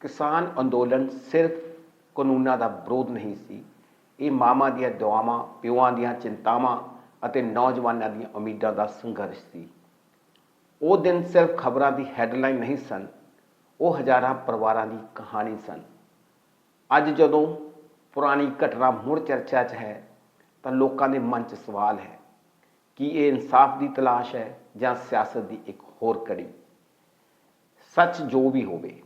ਕਿਸਾਨ ਅੰਦੋਲਨ ਸਿਰਫ ਕਾਨੂੰਨਾਂ ਦਾ ਵਿਰੋਧ ਨਹੀਂ ਸੀ। ਇਹ ਮਾਵਾਂ ਦੀਆਂ ਦੁਆਵਾਂ, ਪਿਓਾਂ ਦੀਆਂ ਚਿੰਤਾਵਾਂ ਅਤੇ ਨੌਜਵਾਨਾਂ ਦੀਆਂ ਉਮੀਦਾਂ ਦਾ ਸੰਘਰਸ਼ ਸੀ। ਉਹ ਦਿਨ ਸਿਰਫ ਖਬਰਾਂ ਦੀ ਹੈਡਲਾਈਨ ਨਹੀਂ ਸਨ, ਉਹ ਹਜ਼ਾਰਾਂ ਪਰਿਵਾਰਾਂ ਦੀ ਕਹਾਣੀ ਸਨ। ਅੱਜ ਜਦੋਂ ਪੁਰਾਣੀ ਘਟਨਾ ਮੁੜ ਚਰਚਾ 'ਚ ਹੈ, ਤਾਂ ਲੋਕਾਂ ਦੇ ਮਨ 'ਚ ਸਵਾਲ ਹੈ, ਕਿ ਇਹ ਇਨਸਾਫ ਦੀ ਤਲਾਸ਼ ਹੈ ਜਾਂ ਸਿਆਸਤ ਦੀ ਇੱਕ ਹੋਰ ਕੜੀ? ਸੱਚ ਜੋ ਵੀ ਹੋਵੇ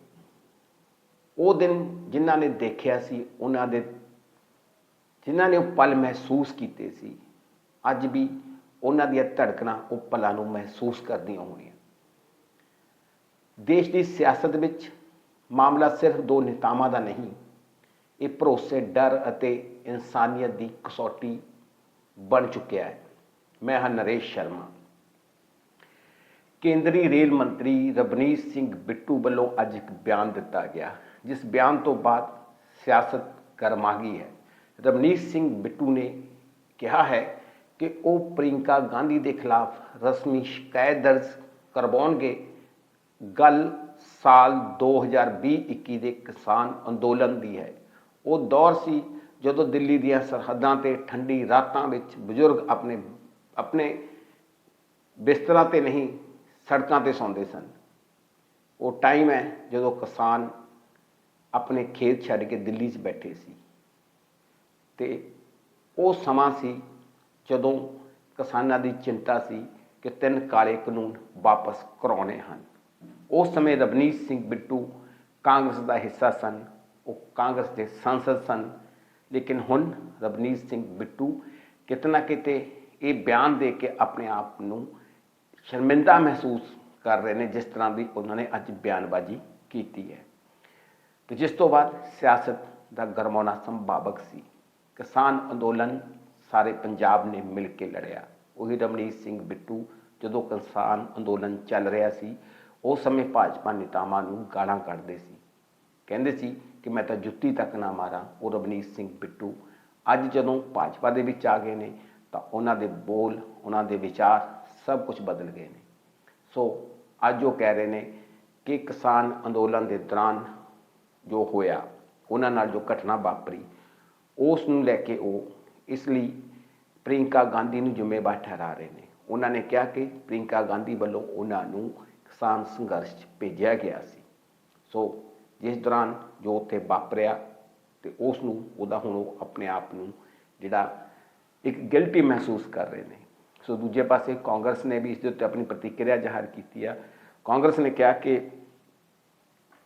ਉਹ ਦਿਨ ਜਿਨ੍ਹਾਂ ਨੇ ਦੇਖਿਆ ਸੀ, ਉਹਨਾਂ ਦੇ, ਜਿਨ੍ਹਾਂ ਨੇ ਉਹ ਪਲ ਮਹਿਸੂਸ ਕੀਤੇ ਸੀ, ਅੱਜ ਵੀ ਉਹਨਾਂ ਦੀਆਂ ਧੜਕਣਾਂ ਉਹ ਪਲਾਂ ਨੂੰ ਮਹਿਸੂਸ ਕਰਦੀਆਂ ਹੋਣੀਆਂ। ਦੇਸ਼ ਦੀ ਸਿਆਸਤ ਵਿੱਚ ਮਾਮਲਾ ਸਿਰਫ ਦੋ ਨੇਤਾਵਾਂ ਦਾ ਨਹੀਂ, ਇਹ ਭਰੋਸੇ, ਡਰ ਅਤੇ ਇਨਸਾਨੀਅਤ ਦੀ ਕਸੌਟੀ ਬਣ ਚੁੱਕਿਆ ਹੈ। ਮੈਂ ਹਾਂ ਨਰੇਸ਼ ਸ਼ਰਮਾ। ਕੇਂਦਰੀ ਰੇਲ ਮੰਤਰੀ ਰਵਨੀਤ ਸਿੰਘ ਬਿੱਟੂ ਵੱਲੋਂ ਅੱਜ ਇੱਕ ਬਿਆਨ ਦਿੱਤਾ ਗਿਆ। ਜਿਸ ਬਿਆਨ ਤੋਂ ਬਾਅਦ ਸਿਆਸਤ ਗਰਮਾ ਗਈ ਹੈ ਰਵਨੀਤ ਸਿੰਘ ਬਿੱਟੂ ਨੇ ਕਿਹਾ ਹੈ ਕਿ ਉਹ ਪ੍ਰਿੰਕਾ ਗਾਂਧੀ ਦੇ ਖਿਲਾਫ ਰਸਮੀ ਸ਼ਿਕਾਇਤ ਦਰਜ ਕਰਵਾਉਣਗੇ ਗੱਲ ਸਾਲ 2020-21 ਦੇ ਕਿਸਾਨ ਅੰਦੋਲਨ ਦੀ ਹੈ ਉਹ ਦੌਰ ਸੀ ਜਦੋਂ ਦਿੱਲੀ ਦੀਆਂ ਸਰਹੱਦਾਂ ਤੇ ਠੰਡੀ ਰਾਤਾਂ ਵਿੱਚ ਬਜ਼ੁਰਗ ਆਪਣੇ ਆਪਣੇ ਬਿਸਤਰਾਂ ਤੇ ਨਹੀਂ ਸੜਕਾਂ ਤੇ ਸੌਂਦੇ ਸਨ ਉਹ ਟਾਈਮ ਹੈ ਜਦੋਂ ਕਿਸਾਨ ਆਪਣੇ ਖੇਤ ਛੱਡ ਕੇ ਦਿੱਲੀ 'ਚ ਬੈਠੇ ਸੀ। ਤੇ ਉਹ ਸਮਾਂ ਸੀ ਜਦੋਂ ਕਿਸਾਨਾਂ ਦੀ ਚਿੰਤਾ ਸੀ ਕਿ ਤਿੰਨ ਕਾਲੇ ਕਾਨੂੰਨ ਵਾਪਸ ਕਰਾਉਣੇ ਹਨ। ਉਸ ਸਮੇਂ ਰਵਨੀਤ ਸਿੰਘ ਬਿੱਟੂ ਕਾਂਗਰਸ ਦਾ ਹਿੱਸਾ ਸਨ, ਉਹ ਕਾਂਗਰਸ ਦੇ ਸੰਸਦ ਸਨ। ਲੇਕਿਨ ਹੁਣ ਰਵਨੀਤ ਸਿੰਘ ਬਿੱਟੂ ਕਿਤਨਾ ਕਿਤੇ ਇਹ ਬਿਆਨ ਦੇ ਕੇ ਆਪਣੇ ਆਪ ਨੂੰ ਸ਼ਰਮਿੰਦਾ ਮਹਿਸੂਸ ਕਰ ਰਹੇ ਨੇ, ਜਿਸ ਤਰ੍ਹਾਂ ਦੀ ਉਹਨਾਂ ਨੇ ਅੱਜ ਬਿਆਨਬਾਜ਼ੀ ਕੀਤੀ ਹੈ। ਤੇ ਜਿਸ ਤੋਂ ਬਾਅਦ ਸਿਆਸਤ ਦਾ ਗਰਮਾਉਣਾ ਸੰਭਾਵਕ ਸੀ ਕਿਸਾਨ ਅੰਦੋਲਨ ਸਾਰੇ ਪੰਜਾਬ ਨੇ ਮਿਲ ਕੇ ਲੜਿਆ ਉਹੀ ਰਮਨੀਤ ਸਿੰਘ ਬਿੱਟੂ ਜਦੋਂ ਕਿਸਾਨ ਅੰਦੋਲਨ ਚੱਲ ਰਿਹਾ ਸੀ ਉਸ ਸਮੇਂ ਭਾਜਪਾ ਨੇਤਾਵਾਂ ਨੂੰ ਗਾਲਾਂ ਕੱਢਦੇ ਸੀ ਕਹਿੰਦੇ ਸੀ ਕਿ ਮੈਂ ਤਾਂ ਜੁੱਤੀ ਤੱਕ ਨਾ ਮਾਰਾਂ ਉਹ ਰਵਨੀਤ ਸਿੰਘ ਬਿੱਟੂ ਅੱਜ ਜਦੋਂ ਭਾਜਪਾ ਦੇ ਵਿੱਚ ਆ ਗਏ ਨੇ ਤਾਂ ਉਹਨਾਂ ਦੇ ਬੋਲ ਉਹਨਾਂ ਦੇ ਵਿਚਾਰ ਸਭ ਕੁਝ ਬਦਲ ਗਏ ਨੇ ਸੋ ਅੱਜ ਉਹ ਕਹਿ ਰਹੇ ਨੇ ਕਿ ਕਿਸਾਨ ਅੰਦੋਲਨ ਦੇ ਦੌਰਾਨ ਜੋ ਹੋਇਆ, ਉਹਨਾਂ ਨਾਲ ਜੋ ਘਟਨਾ ਵਾਪਰੀ ਉਸ ਨੂੰ ਲੈ ਕੇ ਉਹ ਇਸ ਲਈ ਪ੍ਰਿੰਕਾ ਗਾਂਧੀ ਨੂੰ ਜ਼ਿੰਮੇਵਾਰ ਠਹਿਰਾ ਰਹੇ ਨੇ। ਉਹਨਾਂ ਨੇ ਕਿਹਾ ਕਿ ਪ੍ਰਿੰਕਾ ਗਾਂਧੀ ਵੱਲੋਂ ਉਹਨਾਂ ਨੂੰ ਕਿਸਾਨ ਸੰਘਰਸ਼ 'ਚ ਭੇਜਿਆ ਗਿਆ ਸੀ। ਸੋ ਜਿਸ ਦੌਰਾਨ ਜੋ ਉੱਥੇ ਵਾਪਰਿਆ ਤੇ ਉਸ ਨੂੰ ਉਹਦਾ ਹੁਣ ਉਹ ਆਪਣੇ ਆਪ ਨੂੰ ਜਿਹੜਾ ਇੱਕ ਗਿਲਟੀ ਮਹਿਸੂਸ ਕਰ ਰਹੇ ਨੇ। ਸੋ ਦੂਜੇ ਪਾਸੇ ਕਾਂਗਰਸ ਨੇ ਵੀ ਇਸ ਦੇ ਉੱਤੇ ਆਪਣੀ ਪ੍ਰਤੀਕਿਰਿਆ ਜ਼ਾਹਰ ਕੀਤੀ ਆ। ਕਾਂਗਰਸ ਨੇ ਕਿਹਾ ਕਿ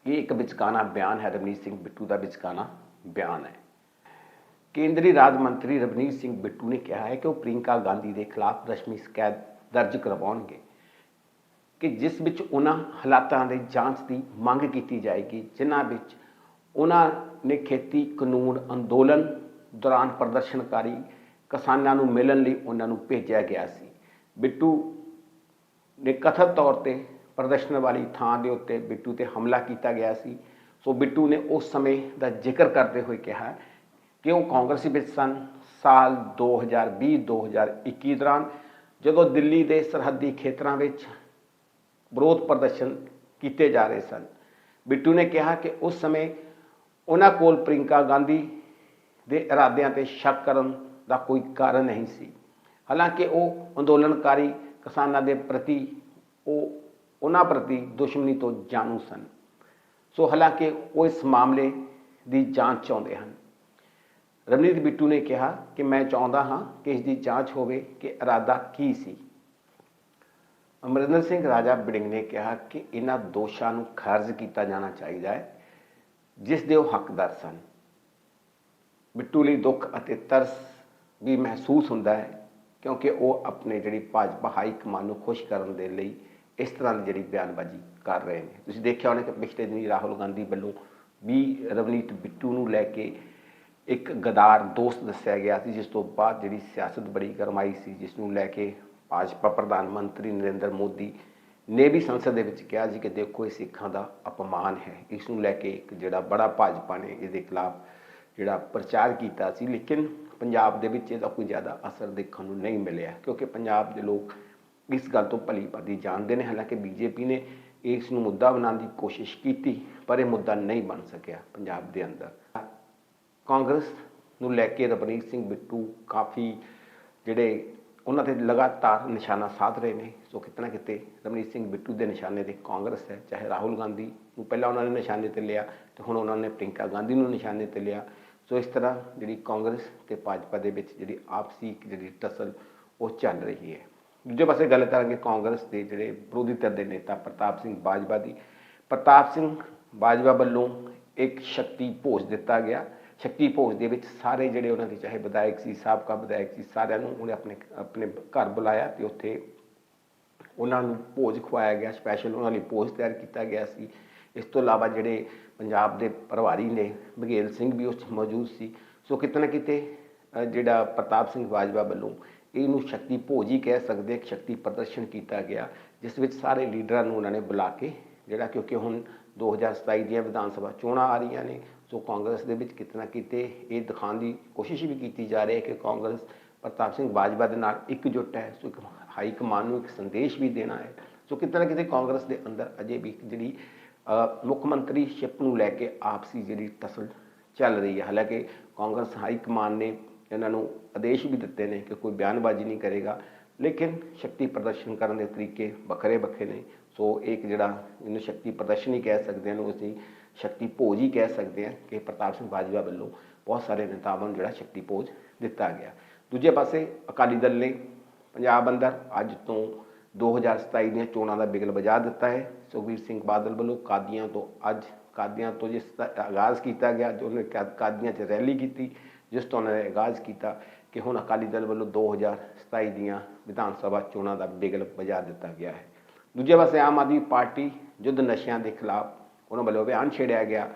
ਇਹ ਇੱਕ ਵਿਚਕਾਨਾ ਬਿਆਨ ਹੈ ਰਵਨੀਤ ਸਿੰਘ ਬਿੱਟੂ ਦਾ, ਵਿਚਕਾਨਾ ਬਿਆਨ ਹੈ। ਕੇਂਦਰੀ ਰਾਜ ਮੰਤਰੀ ਰਵਨੀਤ ਸਿੰਘ ਬਿੱਟੂ ਨੇ ਕਿਹਾ ਹੈ ਕਿ ਉਹ ਪ੍ਰਿੰਕਾ ਗਾਂਧੀ ਦੇ ਖਿਲਾਫ ਰਸਮੀ ਸ਼ਿਕਾਇਤ ਦਰਜ ਕਰਵਾਉਣਗੇ, ਕਿ ਜਿਸ ਵਿੱਚ ਉਹਨਾਂ ਹਾਲਾਤਾਂ ਦੇ ਜਾਂਚ ਦੀ ਮੰਗ ਕੀਤੀ ਜਾਏਗੀ, ਜਿਨ੍ਹਾਂ ਵਿੱਚ ਉਹਨਾਂ ਨੇ ਖੇਤੀ, ਕਾਨੂੰਨ, ਅੰਦੋਲਨ ਦੌਰਾਨ ਪ੍ਰਦਰਸ਼ਨਕਾਰੀ ਕਿਸਾਨਾਂ ਨੂੰ ਮਿਲਣ ਲਈ ਉਹਨਾਂ ਨੂੰ ਭੇਜਿਆ ਗਿਆ ਸੀ। ਬਿੱਟੂ ਨੇ ਕਥਿਤ ਤੌਰ ਤੇ ਪ੍ਰਦਰਸ਼ਨ ਵਾਲੀ ਥਾਂ ਦੇ ਉੱਤੇ ਬਿੱਟੂ ਤੇ ਹਮਲਾ ਕੀਤਾ ਗਿਆ ਸੀ। ਸੋ ਬਿੱਟੂ ਨੇ ਉਸ ਸਮੇਂ ਦਾ ਜ਼ਿਕਰ ਕਰਦੇ ਹੋਏ ਕਿਹਾ ਕਿ ਉਹ ਕਾਂਗਰਸੀ ਵਿੱਚ ਸਨ? ਸਾਲ 2020-2021 ਦੌਰਾਨ ਜਦੋਂ ਦਿੱਲੀ ਦੇ ਸਰਹੱਦੀ ਖੇਤਰਾਂ ਵਿੱਚ ਵਿਰੋਧ ਪ੍ਰਦਰਸ਼ਨ ਕੀਤੇ ਜਾ ਰਹੇ ਸਨ, ਬਿੱਟੂ ਨੇ ਕਿਹਾ ਕਿ ਉਸ ਸਮੇਂ ਉਹਨਾਂ ਕੋਲ ਪ੍ਰਿੰਕਾ ਗਾਂਧੀ ਦੇ ਇਰਾਦਿਆਂ ਤੇ ਸ਼ੱਕ ਕਰਨ ਦਾ ਕੋਈ ਕਾਰਨ ਨਹੀਂ ਸੀ। ਹਾਲਾਂਕਿ ਉਹ ਅੰਦੋਲਨਕਾਰੀ ਕਿਸਾਨਾਂ ਦੇ ਪ੍ਰਤੀ ਉਹ ਉਹਨਾਂ ਪ੍ਰਤੀ ਦੁਸ਼ਮਣੀ ਤੋਂ ਜਾਣੂ ਸਨ। ਸੋ ਹਾਲਾਂਕਿ ਉਹ ਇਸ ਮਾਮਲੇ ਦੀ ਜਾਂਚ ਚਾਹੁੰਦੇ ਹਨ। ਰਵਨੀਤ ਬਿੱਟੂ ਨੇ ਕਿਹਾ ਕਿ ਮੈਂ ਚਾਹੁੰਦਾ ਹਾਂ ਕਿ ਇਸ ਦੀ ਜਾਂਚ ਹੋਵੇ ਕਿ ਇਰਾਦਾ ਕੀ ਸੀ। ਅਮਰਿੰਦਰ ਸਿੰਘ ਰਾਜਾ ਬਿੜਿੰਗ ਨੇ ਕਿਹਾ ਕਿ ਇਹਨਾਂ ਦੋਸ਼ਾਂ ਨੂੰ ਖਾਰਜ ਕੀਤਾ ਜਾਣਾ ਚਾਹੀਦਾ ਹੈ, ਜਿਸ ਦੇ ਉਹ ਹੱਕਦਾਰ ਸਨ। ਬਿੱਟੂ ਲਈ ਦੁੱਖ ਅਤੇ ਤਰਸ ਵੀ ਮਹਿਸੂਸ ਹੁੰਦਾ ਹੈ, ਕਿਉਂਕਿ ਉਹ ਆਪਣੇ ਜਿਹੜੀ ਭਾਜਪਾ ਹਾਈ ਕਮਾਨ ਨੂੰ ਖੁਸ਼ ਕਰਨ ਦੇ ਲਈ ਇਸ ਤਰ੍ਹਾਂ ਦੀ ਜਿਹੜੀ ਬਿਆਨਬਾਜ਼ੀ ਕਰ ਰਹੇ ਨੇ। ਤੁਸੀਂ ਦੇਖਿਆ ਹੋਣਾ ਕਿ ਪਿਛਲੇ ਦਿਨੀ ਰਾਹੁਲ ਗਾਂਧੀ ਵੱਲੋਂ ਵੀ ਰਵਨੀਤ ਬਿੱਟੂ ਨੂੰ ਲੈ ਕੇ ਇੱਕ ਗਦਾਰ ਦੋਸਤ ਦੱਸਿਆ ਗਿਆ ਸੀ, ਜਿਸ ਤੋਂ ਬਾਅਦ ਜਿਹੜੀ ਸਿਆਸਤ ਬੜੀ ਗਰਮਾਈ ਸੀ, ਜਿਸ ਨੂੰ ਲੈ ਕੇ ਭਾਜਪਾ ਪ੍ਰਧਾਨ ਮੰਤਰੀ ਨਰਿੰਦਰ ਮੋਦੀ ਨੇ ਵੀ ਸੰਸਦ ਦੇ ਵਿੱਚ ਕਿਹਾ ਜੀ ਕਿ ਦੇਖੋ ਇਹ ਸਿੱਖਾਂ ਦਾ ਅਪਮਾਨ ਹੈ। ਇਸ ਨੂੰ ਲੈ ਕੇ ਇੱਕ ਜਿਹੜਾ ਬੜਾ ਭਾਜਪਾ ਨੇ ਇਹਦੇ ਖਿਲਾਫ ਜਿਹੜਾ ਪ੍ਰਚਾਰ ਕੀਤਾ ਸੀ, ਲੇਕਿਨ ਪੰਜਾਬ ਦੇ ਵਿੱਚ ਇਹਦਾ ਕੋਈ ਜ਼ਿਆਦਾ ਅਸਰ ਦੇਖਣ ਨੂੰ ਨਹੀਂ ਮਿਲਿਆ, ਕਿਉਂਕਿ ਪੰਜਾਬ ਦੇ ਲੋਕ ਇਸ ਗੱਲ ਤੋਂ ਭਲੀ ਭਾਂਤੀ ਜਾਣਦੇ ਨੇ, ਹਾਲਾਂਕਿ ਬੀਜੇਪੀ ਨੇ ਇਸ ਨੂੰ ਮੁੱਦਾ ਬਣਾਉਣ ਦੀ ਕੋਸ਼ਿਸ਼ ਕੀਤੀ, ਪਰ ਇਹ ਮੁੱਦਾ ਨਹੀਂ ਬਣ ਸਕਿਆ ਪੰਜਾਬ ਦੇ ਅੰਦਰ। ਕਾਂਗਰਸ ਨੂੰ ਲੈ ਕੇ ਰਵਨੀਤ ਸਿੰਘ ਬਿੱਟੂ ਕਾਫੀ ਜਿਹੜੇ ਉਹਨਾਂ ਤੇ ਲਗਾਤਾਰ ਨਿਸ਼ਾਨਾ ਸਾਧ ਰਹੇ ਨੇ, ਸੋ ਕਿਤੇ ਨਾ ਕਿਤੇ ਰਵਨੀਤ ਸਿੰਘ ਬਿੱਟੂ ਦੇ ਨਿਸ਼ਾਨੇ ਤੇ ਕਾਂਗਰਸ ਹੈ, ਚਾਹੇ ਰਾਹੁਲ ਗਾਂਧੀ ਨੂੰ ਪਹਿਲਾਂ ਉਹਨਾਂ ਨੇ ਨਿਸ਼ਾਨੇ ਤੇ ਲਿਆ ਤੇ ਹੁਣ ਉਹਨਾਂ ਨੇ ਪ੍ਰਿੰਕਾ ਗਾਂਧੀ ਨੂੰ ਨਿਸ਼ਾਨੇ ਤੇ ਲਿਆ। ਸੋ ਇਸ ਤਰ੍ਹਾਂ ਜਿਹੜੀ ਕਾਂਗਰਸ ਤੇ ਭਾਜਪਾ ਦੇ ਵਿੱਚ ਜਿਹੜੀ ਆਪਸੀ ਜਿਹੜੀ ਟਸਲ ਉਹ ਚੱਲ ਰਹੀ ਹੈ। ਦੂਜੇ ਪਾਸੇ ਗੱਲ ਕਰਾਂਗੇ ਕਾਂਗਰਸ ਦੇ ਜਿਹੜੇ ਵਿਰੋਧੀ ਧਿਰ ਦੇ ਨੇਤਾ ਪ੍ਰਤਾਪ ਸਿੰਘ ਬਾਜਵਾ ਦੀ। ਪ੍ਰਤਾਪ ਸਿੰਘ ਬਾਜਵਾ ਵੱਲੋਂ ਇੱਕ ਸ਼ਕਤੀ ਭੋਜ ਦਿੱਤਾ ਗਿਆ। ਸ਼ਕਤੀ ਭੋਜ ਦੇ ਵਿੱਚ ਸਾਰੇ ਜਿਹੜੇ ਉਹਨਾਂ ਦੇ, ਚਾਹੇ ਵਿਧਾਇਕ ਸੀ, ਸਾਬਕਾ ਵਿਧਾਇਕ ਸੀ, ਸਾਰਿਆਂ ਨੂੰ ਉਹਨੇ ਆਪਣੇ ਆਪਣੇ ਘਰ ਬੁਲਾਇਆ ਤੇ ਉੱਥੇ ਉਹਨਾਂ ਨੂੰ ਭੋਜ ਖਵਾਇਆ ਗਿਆ। ਸਪੈਸ਼ਲ ਉਹਨਾਂ ਲਈ ਭੋਜ ਤਿਆਰ ਕੀਤਾ ਗਿਆ ਸੀ। ਇਸ ਤੋਂ ਇਲਾਵਾ ਜਿਹੜੇ ਪੰਜਾਬ ਦੇ ਪ੍ਰਭਾਰੀ ਨੇ ਬਘੇਲ ਸਿੰਘ ਵੀ ਉਸ 'ਚ ਮੌਜੂਦ ਸੀ। ਸੋ ਕਿਤੇ ਨਾ ਕਿਤੇ ਜਿਹੜਾ ਪ੍ਰਤਾਪ ਸਿੰਘ ਬਾਜਵਾ ਵੱਲੋਂ ਇਹਨੂੰ ਸ਼ਕਤੀ ਭੋਜੀ ਕਹਿ ਸਕਦੇ ਇੱਕ ਸ਼ਕਤੀ ਪ੍ਰਦਰਸ਼ਨ ਕੀਤਾ ਗਿਆ, ਜਿਸ ਵਿੱਚ ਸਾਰੇ ਲੀਡਰਾਂ ਨੂੰ ਉਹਨਾਂ ਨੇ ਬੁਲਾ ਕੇ, ਜਿਹੜਾ ਕਿਉਂਕਿ ਹੁਣ 2027 ਦੀਆਂ ਵਿਧਾਨ ਸਭਾ ਚੋਣਾਂ ਆ ਰਹੀਆਂ ਨੇ, ਸੋ ਕਾਂਗਰਸ ਦੇ ਵਿੱਚ ਕਿਤੇ ਨਾ ਕਿਤੇ ਇਹ ਦਿਖਾਉਣ ਦੀ ਕੋਸ਼ਿਸ਼ ਵੀ ਕੀਤੀ ਜਾ ਰਹੀ ਹੈ ਕਿ ਕਾਂਗਰਸ ਪ੍ਰਤਾਪ ਸਿੰਘ ਬਾਜਵਾ ਦੇ ਨਾਲ ਇਕਜੁੱਟ ਹੈ, ਸੋ ਇੱਕ ਹਾਈ ਕਮਾਨ ਨੂੰ ਇੱਕ ਸੰਦੇਸ਼ ਵੀ ਦੇਣਾ ਹੈ। ਸੋ ਕਿਤੇ ਨਾ ਕਿਤੇ ਕਾਂਗਰਸ ਦੇ ਅੰਦਰ ਅਜੇ ਵੀ ਜਿਹੜੀ ਮੁੱਖ ਮੰਤਰੀ ਸ਼ਿਪ ਨੂੰ ਲੈ ਕੇ ਆਪਸੀ ਜਿਹੜੀ ਤਸਲ ਚੱਲ ਰਹੀ ਹੈ। ਹਾਲਾਂਕਿ ਕਾਂਗਰਸ ਹਾਈ ਕਮਾਨ ਨੇ ਇਹਨਾਂ ਨੂੰ ਆਦੇਸ਼ ਵੀ ਦਿੱਤੇ ਨੇ ਕਿ ਕੋਈ ਬਿਆਨਬਾਜ਼ੀ ਨਹੀਂ ਕਰੇਗਾ, ਲੇਕਿਨ ਸ਼ਕਤੀ ਪ੍ਰਦਰਸ਼ਨ ਕਰਨ ਦੇ ਤਰੀਕੇ ਵੱਖਰੇ ਵੱਖਰੇ ਨੇ। ਸੋ ਇੱਕ ਜਿਹੜਾ ਇਹਨੂੰ ਸ਼ਕਤੀ ਪ੍ਰਦਰਸ਼ਨ ਹੀ ਕਹਿ ਸਕਦੇ ਹਾਂ ਨੂੰ ਅਸੀਂ ਸ਼ਕਤੀ ਭੋਜ ਹੀ ਕਹਿ ਸਕਦੇ ਹਾਂ ਕਿ ਪ੍ਰਤਾਪ ਸਿੰਘ ਬਾਜਵਾ ਵੱਲੋਂ ਬਹੁਤ ਸਾਰੇ ਨੇਤਾਵਾਂ ਨੂੰ ਜਿਹੜਾ ਸ਼ਕਤੀ ਭੋਜ ਦਿੱਤਾ ਗਿਆ। ਦੂਜੇ ਪਾਸੇ ਅਕਾਲੀ ਦਲ ਨੇ ਪੰਜਾਬ ਅੰਦਰ ਅੱਜ ਤੋਂ 2027 ਦੀਆਂ ਚੋਣਾਂ ਦਾ ਬਿਗਲ ਵਜਾ ਦਿੱਤਾ ਹੈ। ਸੁਖਬੀਰ ਸਿੰਘ ਬਾਦਲ ਵੱਲੋਂ ਕਾਦੀਆਂ ਤੋਂ ਅੱਜ, ਕਾਦੀਆਂ ਤੋਂ ਜਿਸ ਦਾ ਆਗਾਜ਼ ਕੀਤਾ ਗਿਆ, ਜੋ ਉਹਨੇ ਕਾ- ਕਾਦੀਆਂ 'ਚ ਰੈਲੀ ਕੀਤੀ ਜਿਸ ਤੋਂ ਉਹਨਾਂ ਨੇ ਆਗਾਜ਼ ਕੀਤਾ ਕਿ ਹੁਣ ਅਕਾਲੀ ਦਲ ਵੱਲੋਂ 2027 ਦੀਆਂ ਵਿਧਾਨ ਸਭਾ ਚੋਣਾਂ ਦਾ ਬਿਗਲ ਵਜਾ ਦਿੱਤਾ ਗਿਆ ਹੈ। ਦੂਜੇ ਪਾਸੇ ਆਮ ਆਦਮੀ ਪਾਰਟੀ ਯੁੱਧ ਨਸ਼ਿਆਂ ਦੇ ਖਿਲਾਫ ਉਹਨਾਂ ਵੱਲੋਂ ਅਭਿਆਨ ਛੇੜਿਆ ਗਿਆ।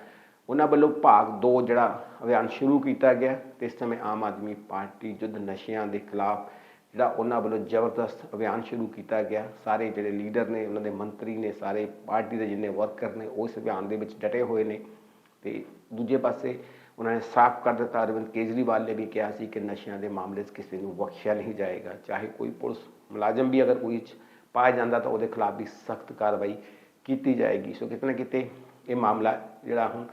ਉਹਨਾਂ ਵੱਲੋਂ ਭਾਗ 2 ਜਿਹੜਾ ਅਭਿਆਨ ਸ਼ੁਰੂ ਕੀਤਾ ਗਿਆ ਤੇ ਇਸ ਸਮੇਂ ਆਮ ਆਦਮੀ ਪਾਰਟੀ ਯੁੱਧ ਨਸ਼ਿਆਂ ਦੇ ਖਿਲਾਫ ਜਿਹੜਾ ਉਹਨਾਂ ਵੱਲੋਂ ਜ਼ਬਰਦਸਤ ਅਭਿਆਨ ਸ਼ੁਰੂ ਕੀਤਾ ਗਿਆ। ਸਾਰੇ ਜਿਹੜੇ ਲੀਡਰ ਨੇ, ਉਹਨਾਂ ਦੇ ਮੰਤਰੀ ਨੇ, ਸਾਰੇ ਪਾਰਟੀ ਦੇ ਜਿੰਨੇ ਵਰਕਰ ਨੇ, ਉਹ ਇਸ ਅਭਿਆਨ ਦੇ ਵਿੱਚ ਡਟੇ ਹੋਏ ਨੇ ਤੇ ਦੂਜੇ ਪਾਸੇ ਉਹਨਾਂ ਨੇ ਸਾਫ਼ ਕਰ ਦਿੱਤਾ। ਅਰਵਿੰਦ ਕੇਜਰੀਵਾਲ ਨੇ ਵੀ ਕਿਹਾ ਸੀ ਕਿ ਨਸ਼ਿਆਂ ਦੇ ਮਾਮਲੇ 'ਚ ਕਿਸੇ ਨੂੰ ਬਖਸ਼ਿਆ ਨਹੀਂ ਜਾਏਗਾ। ਚਾਹੇ ਕੋਈ ਪੁਲਿਸ ਮੁਲਾਜ਼ਮ ਵੀ ਅਗਰ ਕੋਈ 'ਚ ਪਾਇਆ ਜਾਂਦਾ ਤਾਂ ਉਹਦੇ ਖਿਲਾਫ ਵੀ ਸਖਤ ਕਾਰਵਾਈ ਕੀਤੀ ਜਾਏਗੀ। ਸੋ ਕਿਤੇ ਨਾ ਕਿਤੇ ਇਹ ਮਾਮਲਾ ਜਿਹੜਾ ਹੁਣ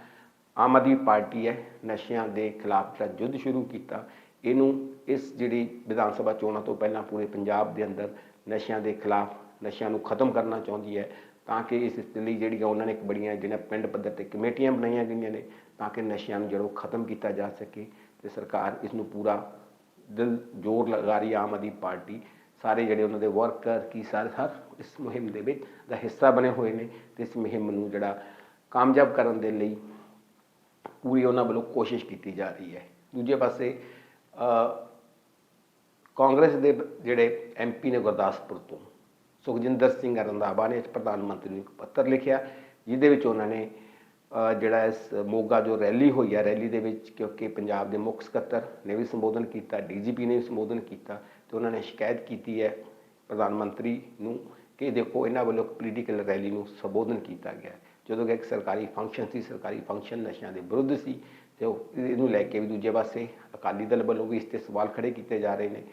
ਆਮ ਆਦਮੀ ਪਾਰਟੀ ਹੈ, ਨਸ਼ਿਆਂ ਦੇ ਖਿਲਾਫ ਜਿਹੜਾ ਯੁੱਧ ਸ਼ੁਰੂ ਕੀਤਾ, ਇਹਨੂੰ ਇਸ ਜਿਹੜੀ ਵਿਧਾਨ ਸਭਾ ਚੋਣਾਂ ਤੋਂ ਪਹਿਲਾਂ ਪੂਰੇ ਪੰਜਾਬ ਦੇ ਅੰਦਰ ਨਸ਼ਿਆਂ ਦੇ ਖਿਲਾਫ, ਨਸ਼ਿਆਂ ਨੂੰ ਖਤਮ ਕਰਨਾ ਚਾਹੁੰਦੀ ਹੈ ਤਾਂ ਕਿ ਇਸ ਲਈ ਜਿਹੜੀਆਂ ਉਹਨਾਂ ਨੇ ਇੱਕ ਬੜੀਆਂ ਜਿਹੜੀਆਂ ਪਿੰਡ ਪੱਧਰ ਤੇ ਕਮੇਟੀਆਂ ਬਣਾਈਆਂ ਗਈਆਂ ਨੇ, ਤਾਂ ਕਿ ਨਸ਼ਿਆਂ ਨੂੰ ਜਿਹੜੋ ਖਤਮ ਕੀਤਾ ਜਾ ਸਕੇ ਤੇ ਸਰਕਾਰ ਇਸ ਨੂੰ ਪੂਰਾ ਦਿਲ ਜ਼ੋਰ ਲਗਾ ਰਹੀ ਹੈ ਆਮ ਆਦਮੀ ਪਾਰਟੀ। ਸਾਰੇ ਜਿਹੜੇ ਉਹਨਾਂ ਦੇ ਵਰਕਰ ਕੀ ਸਾਰੇ ਹਰ ਇਸ ਮੁਹਿੰਮ ਦੇ ਵਿੱਚ ਦਾ ਹਿੱਸਾ ਬਣੇ ਹੋਏ ਨੇ ਤੇ ਇਸ ਮੁਹਿੰਮ ਨੂੰ ਜਿਹੜਾ ਕਾਮਯਾਬ ਕਰਨ ਦੇ ਲਈ ਪੂਰੀ ਉਹਨਾਂ ਵੱਲੋਂ ਕੋਸ਼ਿਸ਼ ਕੀਤੀ ਜਾ ਰਹੀ ਹੈ। ਦੂਜੇ ਪਾਸੇ ਕਾਂਗਰਸ ਦੇ ਬ- ਜਿਹੜੇ ਐਮਪੀ ਨੇ ਗੁਰਦਾਸਪੁਰ ਤੋਂ ਸੁਖਜਿੰਦਰ ਸਿੰਘ ਰੰਧਾਵਾ ਨੇ ਪ੍ਰਧਾਨ ਮੰਤਰੀ ਨੂੰ ਇੱਕ ਪੱਤਰ ਲਿਖਿਆ, ਜਿਹਦੇ ਵਿੱਚ ਉਹਨਾਂ ਨੇ ਜਿਹੜਾ ਇਸ ਮੋਗਾ ਜੋ ਰੈਲੀ ਹੋਈ ਹੈ ਰੈਲੀ ਦੇ ਵਿੱਚ ਕਿਉਂਕਿ ਪੰਜਾਬ ਦੇ ਮੁੱਖ ਸਕੱਤਰ ਨੇ ਵੀ ਸੰਬੋਧਨ ਕੀਤਾ, ਡੀਜੀਪੀ ਨੇ ਵੀ ਸੰਬੋਧਨ ਕੀਤਾ, ਤੇ ਉਹਨਾਂ ਨੇ ਸ਼ਿਕਾਇਤ ਕੀਤੀ ਹੈ ਪ੍ਰਧਾਨ ਮੰਤਰੀ ਨੂੰ ਕਿ ਦੇਖੋ ਇਹਨਾਂ ਵੱਲੋਂ ਪੋਲੀਟੀਕਲ ਰੈਲੀ ਨੂੰ ਸੰਬੋਧਨ ਕੀਤਾ ਗਿਆ ਜਦੋਂ ਕਿ ਇੱਕ ਸਰਕਾਰੀ ਫੰਕਸ਼ਨ ਸੀ, ਸਰਕਾਰੀ ਫੰਕਸ਼ਨ ਨਸ਼ਿਆਂ ਦੇ ਵਿਰੁੱਧ ਸੀ, ਤੇ ਉਹ ਇਹਨੂੰ ਲੈ ਕੇ ਵੀ ਦੂਜੇ ਪਾਸੇ ਅਕਾਲੀ ਦਲ ਵੱਲੋਂ ਵੀ ਇਸ ਤੇ ਸਵਾਲ ਖੜੇ ਕੀਤੇ ਜਾ ਰਹੇ ਨੇ।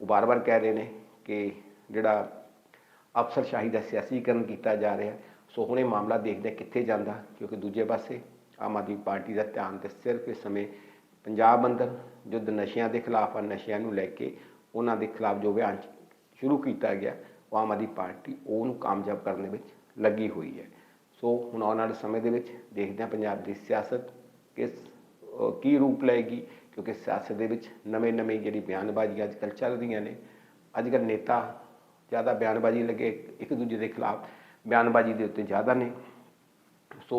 ਉਹ ਬਾਰ-ਬਾਰ ਕਹਿ ਰਹੇ ਨੇ ਕਿ ਜਿਹੜਾ ਅਫਸਰਸ਼ਾਹੀ ਦਾ ਸਿਆਸੀਕਰਨ ਕੀਤਾ ਜਾ ਰਿਹਾ ਸੋ ਹੁਣ ਇਹ ਮਾਮਲਾ ਦੇਖਦੇ ਕਿੱਥੇ ਜਾਂਦਾ? ਕਿਉਂਕਿ ਦੂਜੇ ਪਾਸੇ ਆਮ ਆਦਮੀ ਪਾਰਟੀ ਦਾ ਧਿਆਨ ਤੇ ਸਿਰਫ ਇਸ ਸਮੇਂ ਪੰਜਾਬ ਅੰਦਰ ਯੁੱਧ ਨਸ਼ਿਆਂ ਦੇ ਖਿਲਾਫ ਆ, ਨਸ਼ਿਆਂ ਨੂੰ ਲੈ ਕੇ ਉਹਨਾਂ ਦੇ ਖਿਲਾਫ ਜੋ ਅਭਿਆਨ ਸ਼ੁਰੂ ਕੀਤਾ ਗਿਆ, ਉਹ ਆਮ ਆਦਮੀ ਪਾਰਟੀ ਉਹਨੂੰ ਕਾਮਯਾਬ ਕਰਨ ਦੇ ਵਿੱਚ ਲੱਗੀ ਹੋਈ ਹੈ। ਸੋ ਹੁਣ ਆਉਣ ਵਾਲੇ ਸਮੇਂ ਦੇ ਵਿੱਚ ਦੇਖਦੇ ਹਾਂ ਪੰਜਾਬ ਦੀ ਸਿਆਸਤ ਕਿਸ ਕੀ ਰੂਪ ਲਏਗੀ। ਕਿਉਂਕਿ ਸਿਆਸਤ ਦੇ ਵਿੱਚ ਨਵੇਂ-ਨਵੇਂ ਜਿਹੜੀ ਬਿਆਨਬਾਜ਼ੀਆਂ ਅੱਜ ਕੱਲ੍ਹ ਚੱਲ ਰਹੀਆਂ ਨੇ। ਅੱਜ ਕੱਲ੍ਹ ਨੇਤਾ ਜ਼ਿਆਦਾ ਬਿਆਨਬਾਜ਼ੀ ਲੱਗੇ, ਇੱਕ ਦੂਜੇ ਦੇ ਖਿਲਾਫ ਬਿਆਨਬਾਜ਼ੀ ਦੇ ਉੱਤੇ ਜ਼ਿਆਦਾ ਨੇ। ਸੋ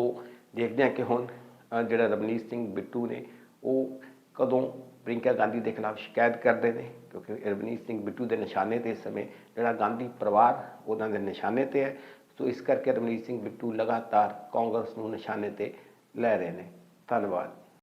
ਦੇਖਦੇ ਹਾਂ ਕਿ ਹੁਣ ਜਿਹੜਾ ਰਵਨੀਤ ਸਿੰਘ ਬਿੱਟੂ ਨੇ, ਉਹ ਕਦੋਂ ਪ੍ਰਿੰਕਾ ਗਾਂਧੀ ਦੇ ਖਿਲਾਫ ਸ਼ਿਕਾਇਤ ਕਰਦੇ ਨੇ, ਕਿਉਂਕਿ ਰਵਨੀਤ ਸਿੰਘ ਬਿੱਟੂ ਦੇ ਨਿਸ਼ਾਨੇ ਤੇ ਇਸ ਸਮੇਂ ਜਿਹੜਾ ਗਾਂਧੀ ਪਰਿਵਾਰ, ਉਹਨਾਂ ਦੇ ਨਿਸ਼ਾਨੇ ਤੇ ਹੈ। ਸੋ ਇਸ ਕਰਕੇ ਰਵਨੀਤ ਸਿੰਘ ਬਿੱਟੂ ਲਗਾਤਾਰ ਕਾਂਗਰਸ ਨੂੰ ਨਿਸ਼ਾਨੇ ਤੇ ਲੈ ਰਹੇ ਨੇ। ਧੰਨਵਾਦ।